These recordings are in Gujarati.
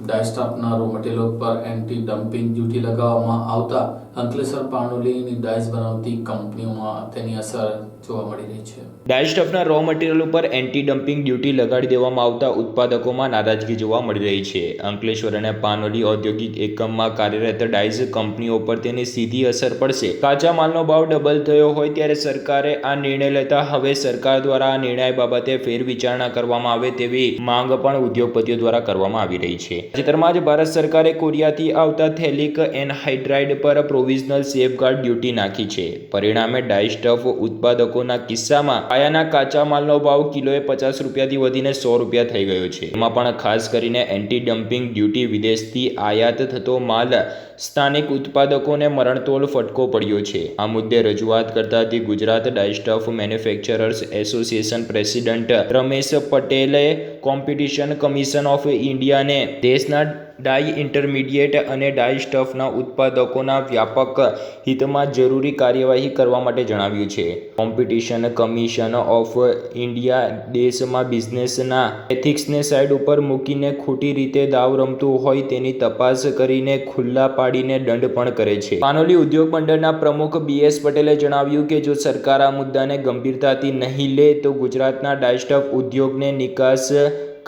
ડાયસ્ટાફના રો મટીરિયલ પર એન્ટી ડમ્પિંગ ડ્યુટી લગાવવામાં આવતા અંકલેશ્વર પાણોલીની ડાયસ બનાવતી કંપનીઓમાં તેની અસર જોવા મળી રહી છે. ડાયસ્ટફના રો મટીરિયલ ઉપર એન્ટી ડમ્પિંગ ડ્યુટી લગાડી દેવામાં આવતા ઉત્પાદકોમાં નારાજગી જોવા મળી રહી છે. અંકલેશ્વર અને પાનોલી ઔદ્યોગિક એકમમાં કાર્યરત ડાઇઝ કંપનીઓ પર તેની સીધી અસર પડશે. કાચા માલનો ભાવ ડબલ થયો હોય ત્યારે સરકારે આ નિર્ણય લેતા હવે સરકાર દ્વારા આ નિર્ણય બાબતે ફેરવિચારણા કરવામાં આવે તેવી માંગ પણ ઉદ્યોગપતિઓ દ્વારા કરવામાં આવી રહી છે. તાજેતરમાં જ ભારત સરકારે કોરિયાથી આવતા થેલિક એનહાઇડ્રાઇડ પર પ્રોવિઝનલ સેફગાર્ડ ડ્યુટી નાખી છે. પરિણામે ડાયસ્ટફ ઉત્પાદકોના કિસ્સામાં પાયાના કાચા માલનો ભાવ કિલોએ પચાસ રૂપિયાથી વધીને સો રૂપિયા થઈ ગયો છે. એમાં પણ ખાસ કરીને એન્ટી ડમ્પિંગ ડ્યુટી વિદેશથી આયાત થતો માલ સ્થાનિક ઉત્પાદકોને મરણતોલ ફટકો પડ્યો છે. આ મુદ્દે રજૂઆત કરતા Gujarat dyestuff manufacturers association president Ramesh પટેલે કોમ્પિટિશન કમિશન ઓફ ઇન્ડિયાને દેશના ડાઈ ઇન્ટરમીડિયેટ અને ડાઈ સ્ટફના ઉત્પાદકોના વ્યાપક હિતમાં જરૂરી કાર્યવાહી કરવા માટે જણાવ્યું છે. કોમ્પિટિશન કમિશન ઓફ ઇન્ડિયા દેશમાં બિઝનેસના એથિક્સને સાઇડ ઉપર મૂકીને ખોટી રીતે દાવ રમતું હોય તેની તપાસ કરીને ખુલ્લા પાડીને દંડ પણ કરે છે. પાનોલી ઉદ્યોગ મંડળના પ્રમુખ બીએસ પટેલે જણાવ્યું કે જો સરકાર આ મુદ્દાને ગંભીરતાથી નહીં લે તો ગુજરાતના ડાયસ્ટફ ઉદ્યોગને નિકાસ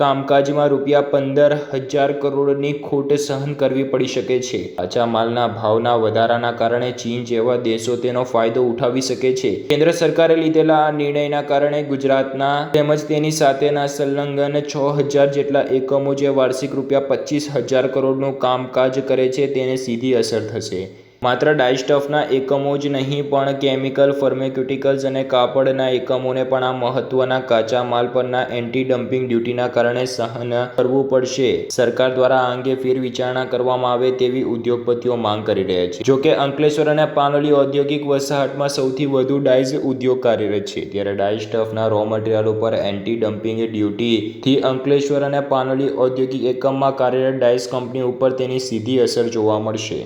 કામકાજમાં રૂપિયા પંદર હજાર કરોડની ખોટ સહન કરવી પડી શકે છે. કાચા માલના ભાવના વધારાના કારણે ચીન જેવા દેશો તેનો ફાયદો ઉઠાવી શકે છે. કેન્દ્ર સરકારે લીધેલા આ નિર્ણયના કારણે ગુજરાતના તેમજ તેની સાથેના સંલગ્ન છ હજાર જેટલા એકમો જે વાર્ષિક રૂપિયા પચીસ હજાર કરોડનું કામકાજ કરે છે, તેને સીધી અસર થશે. માત્ર ડાયસ્ટફના એકમો જ નહીં, પણ કેમિકલ, ફર્મેક્યુટિકલ્સ અને કાપડના એકમોને પણ આ મહત્વના કાચા માલ પરના એન્ટી ડમ્પિંગ ડ્યુટીના કારણે સહન કરવું પડશે. સરકાર દ્વારા આ અંગે ફેરવિચારણા કરવામાં આવે તેવી ઉદ્યોગપતિઓ માંગ કરી રહ્યા છે. જોકે અંકલેશ્વર અને પાનોલી ઔદ્યોગિક વસાહતમાં સૌથી વધુ ડાઇઝ ઉદ્યોગ કાર્યરત છે. ત્યારે ડાયસ્ટફના રો મટીરિયલ ઉપર એન્ટી ડમ્પિંગ ડ્યુટીથી અંકલેશ્વર અને પાનોલી ઔદ્યોગિક એકમમાં કાર્યરત ડાઇસ કંપની ઉપર તેની સીધી અસર જોવા મળશે.